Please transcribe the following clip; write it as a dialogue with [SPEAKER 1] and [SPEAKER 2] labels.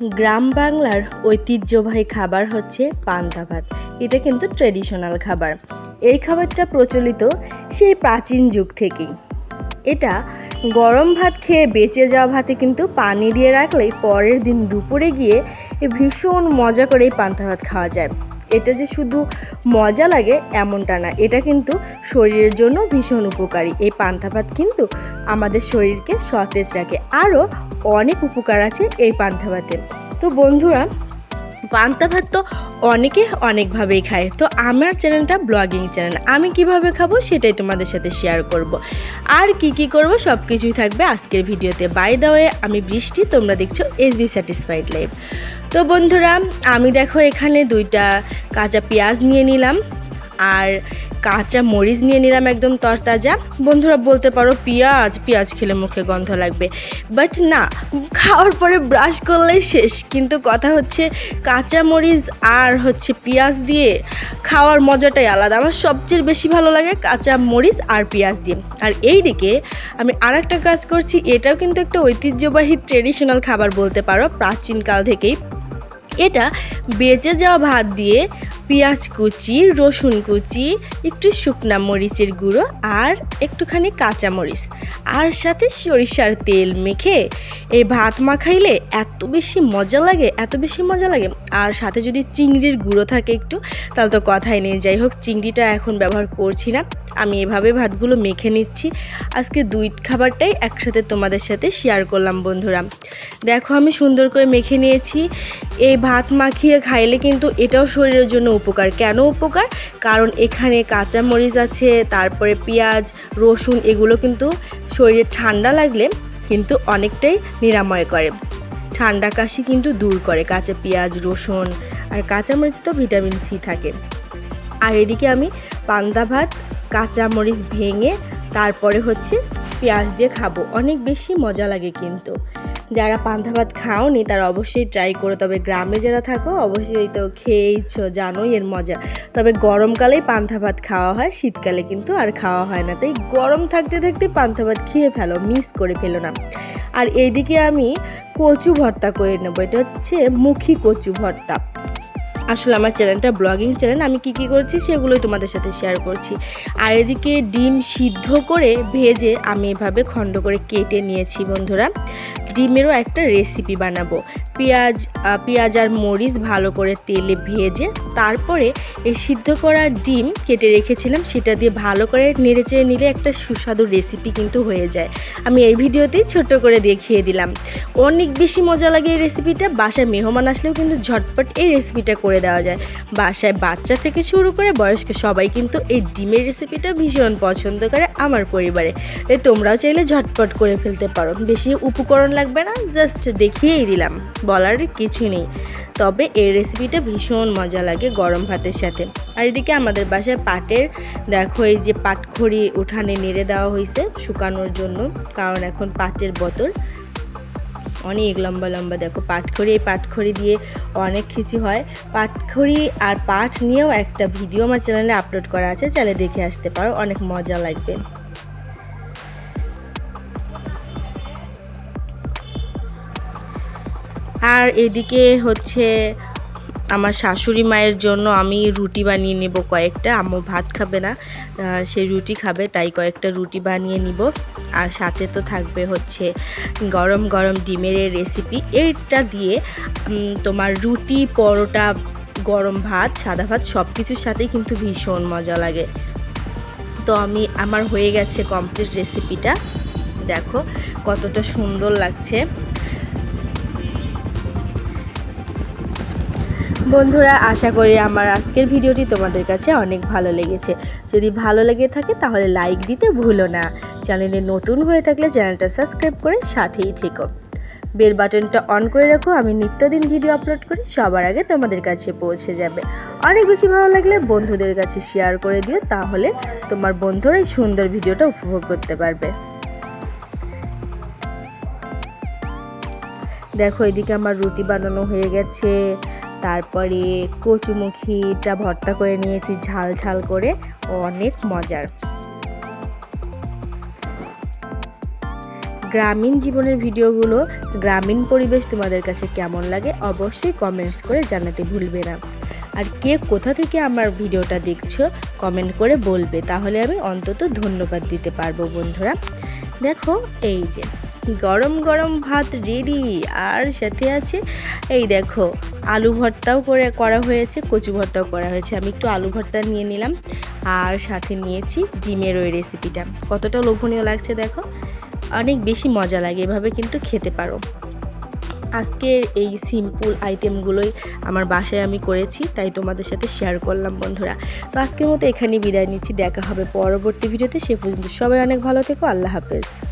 [SPEAKER 1] গ্রাম বাংলার ঐতিহ্যবাহী খাবার হচ্ছে পান্তা ভাত। এটা কিন্তু ট্রেডিশনাল খাবার। এই খাবারটা প্রচলিত সেই প্রাচীন যুগ থেকেই। এটা গরম ভাত খেয়ে বেঁচে যাওয়া ভাতে কিন্তু পানি দিয়ে রাখলে পরের দিন দুপুরে গিয়ে ভীষণ মজা করে এই পান্তা ভাত খাওয়া যায়। এটা যে শুধু মজা লাগে এমনটা না, এটা কিন্তু শরীরের জন্য ভীষণ উপকারী। এই পান্তা ভাত কিন্তু আমাদের শরীরকে সতেজ রাখে। আরও অনেক উপকার আছে এই পান্তা ভাতে। তো বন্ধুরা পান্তা ভাত তো অনেকে অনেকভাবেই খায়। তো আমার চ্যানেলটা ব্লগিং চ্যানেল। আমি কীভাবে খাব সেটাই তোমাদের সাথে শেয়ার করব। আর কি কি করব সব কিছুই থাকবে আজকের ভিডিওতে। বাই দাওয়ে আমি বৃষ্টি, তোমরা দেখছ এস বি স্যাটিসফাইড লাইফ তো বন্ধুরা, আমি দেখো এখানে দুইটা কাঁচা পেঁয়াজ নিয়ে নিলাম। আর কাঁচা মরিচ নিয়ে নিলাম একদম তরতাজা। বন্ধুরা বলতে পারো পেঁয়াজ পেঁয়াজ খেলে মুখে গন্ধ লাগবে। বাট না, খাওয়ার পরে ব্রাশ করলেই শেষ। কিন্তু কথা হচ্ছে কাঁচা মরিচ আর হচ্ছে পেঁয়াজ দিয়ে খাওয়ার মজাটাই আলাদা। আমার সবচেয়ে বেশি ভালো লাগে কাঁচা মরিচ আর পেঁয়াজ দিয়ে। আর এই দিকে আমি আর একটা কাজ করছি, এটাও কিন্তু একটা ঐতিহ্যবাহী ট্রেডিশনাল খাবার বলতে পারো, প্রাচীনকাল থেকেই। এটা বেঁচে যাওয়া ভাত দিয়ে পেঁয়াজ কুচি, রসুন কুচি, একটু শুকনা মরিচের গুঁড়ো আর একটুখানি কাঁচা মরিচ। আর সাথে সরিষার তেল মেখে এই ভাত মাখাইলে এত বেশি মজা লাগে, এত বেশি মজা লাগে। আর সাথে যদি চিংড়ির গুঁড়ো থাকে একটু, তাহলে তো কথাই নেই। যাই হোক, চিংড়িটা এখন ব্যবহার করছি না। আমি এভাবে ভাতগুলো মেখে নিচ্ছি। আজকে দুই খাবারটাই একসাথে তোমাদের সাথে শেয়ার করলাম, বন্ধুরা। দেখো, আমি সুন্দর করে মেখে নিয়েছি। এই ভাত মাখিয়ে খাইলে কিন্তু এটাও শরীরের জন্য উপকার? কেন উপকার? কারণ এখানে কাঁচা মরিচ আছে, তারপরে পেঁয়াজ, রসুন এগুলো কিন্তু শরীরে ঠান্ডা লাগলে কিন্তু অনেকটাই নিরাময় করে। ঠান্ডা কাশি কিন্তু দূর করে, কাঁচা পেঁয়াজ, রসুন আর কাঁচা মরিচে তো ভিটামিন সি থাকে। আর এদিকে আমি পান্তা ভাত কাঁচা মরিচ ভেঙে তারপরে হচ্ছে পেঁয়াজ দিয়ে খাব। অনেক বেশি মজা লাগে কিন্তু। যারা পান্তা ভাত খাওনি, তারা অবশ্যই ট্রাই করো। তবে গ্রামে যারা থাকো, অবশ্যই তো খেয়েইছ, জানোই এর মজা। তবে গরমকালেই পান্তা ভাত খাওয়া হয়, শীতকালে কিন্তু আর খাওয়া হয় না। তাই গরম থাকতে থাকতে পান্তা ভাত খেয়ে ফেলো মিস করে ফেলো না। আর এইদিকে আমি কচু ভর্তা করে নেব। এটা হচ্ছে মুখী কচু ভর্তা। আসলে আমার চ্যানেলটা ব্লগিং চ্যানেল, আমি কি কি করছি সেগুলোই তোমাদের সাথে শেয়ার করছি। আর এদিকে ডিম সিদ্ধ করে ভেজে আমি এভাবে খণ্ড করে কেটে নিয়েছি বন্ধুরা। ডিমেরও একটা রেসিপি বানাবো। পেঁয়াজ পেঁয়াজ আর মরিচ ভালো করে তেলে ভেজে তারপরে এই সিদ্ধ করা ডিম কেটে রেখেছিলাম, সেটা দিয়ে ভালো করে নেড়ে চেড়ে নিলে একটা সুস্বাদু রেসিপি কিন্তু হয়ে যায়। আমি এই ভিডিওতেই ছোট্ট করে দেখিয়ে দিলাম। অনেক বেশি মজা লাগে এই রেসিপিটা বাসায় মেহমান আসলেও কিন্তু ঝটপট এই রেসিপিটা করে দেওয়া যায়। বাসায় বাচ্চা থেকে শুরু করে বয়স্ক সবাই কিন্তু এই ডিমের রেসিপিটা ভীষণ পছন্দ করে আমার পরিবারে। তাই তোমরাও চাইলে ঝটপট করে ফেলতে পারো। বেশি উপকরণ লাগবে না জাস্ট দেখিয়েই দিলাম। বলার কিছু নেই। তবে এই রেসিপিটা ভীষণ মজা লাগে গরম ভাতের সাথে। আর এদিকে আমাদের বাসায় পাটের, দেখো এই যে পাটখড়ি উঠানে নেড়ে দেওয়া হয়েছে শুকানোর জন্য। কারণ এখন পাটের বোতল। অনেক লম্বা লম্বা, দেখো পাটখড়ি, এই পাটখড়ি দিয়ে অনেক কিছু হয়। পাটখড়ি আর পাট নিয়েও একটা ভিডিও আমার চ্যানেলে আপলোড করা আছে চ্যানেলে দেখে আসতে পারো, অনেক মজা লাগবে। আর এদিকে হচ্ছে আমার শাশুড়ি মায়ের জন্য আমি রুটি বানিয়ে নেব কয়েকটা। আম্মু ভাত খাবে না সে রুটি খাবে, তাই কয়েকটা রুটি বানিয়ে নিব। আর সাথে তো থাকবে হচ্ছে গরম গরম ডিমের রেসিপি এইটা দিয়ে তোমার রুটি, পরোটা, গরম ভাত, সাদা ভাত সব কিছুর সাথেই কিন্তু ভীষণ মজা লাগে। তো আমি, আমার হয়ে গেছে কমপ্লিট রেসিপিটা দেখো কতটা সুন্দর লাগছে। বন্ধুরা, আশা করি আমার আজকের ভিডিওটি তোমাদের কাছে অনেক ভালো লেগেছে। যদি ভালো লেগে থাকে তাহলে লাইক দিতে ভুলো না। চ্যানেলে নতুন হয়ে থাকলে চ্যানেলটা সাবস্ক্রাইব করে সাথেই থেকো। বেল বাটনটা অন করে রাখো, আমি নিত্যদিন ভিডিও আপলোড করি, সবার আগে তোমাদের কাছে পৌঁছে যাবে। অনেক বেশি ভালো লাগলে বন্ধুদের কাছে শেয়ার করে দিও, তাহলে তোমার বন্ধুরা এই সুন্দর ভিডিওটা উপভোগ করতে পারবে। দেখো, এদিকে আমার রুটি বানানো হয়ে গেছে। তারপরে কচুমুখিটা ভর্তা করে নিয়েছি ঝাল ঝাল করে, অনেক মজার। গ্রামীণ জীবনের ভিডিওগুলো, গ্রামীণ পরিবেশ তোমাদের কাছে কেমন লাগে অবশ্যই কমেন্টস করে জানাতে ভুলবে না। আর কে কোথা থেকে আমার ভিডিওটা দেখছ কমেন্ট করে বলবে, তাহলে আমি অন্তত ধন্যবাদ দিতে পারব বন্ধুরা। দেখো, এই যে। গরম গরম ভাত রেডি। আর সাথে আছে, এই দেখো, আলু ভর্তাও করে, করা হয়েছে, কচু ভর্তাও করা হয়েছে। আমি একটু আলু ভর্তা নিয়ে নিলাম। আর সাথে নিয়েছি ডিমের ওই রেসিপিটা কতটা লোভনীয় লাগছে দেখো। অনেক বেশি মজা লাগে এভাবে কিন্তু খেতে পারো। আজকের এই সিম্পল আইটেমগুলোই আমার বাসায় আমি করেছি, তাই তোমাদের সাথে শেয়ার করলাম, বন্ধুরা। তো আজকের মতো এখানেই বিদায় নিচ্ছি। দেখা হবে পরবর্তী ভিডিওতে। সে পর্যন্ত সবাই অনেক ভালো থেকো। আল্লাহ হাফেজ।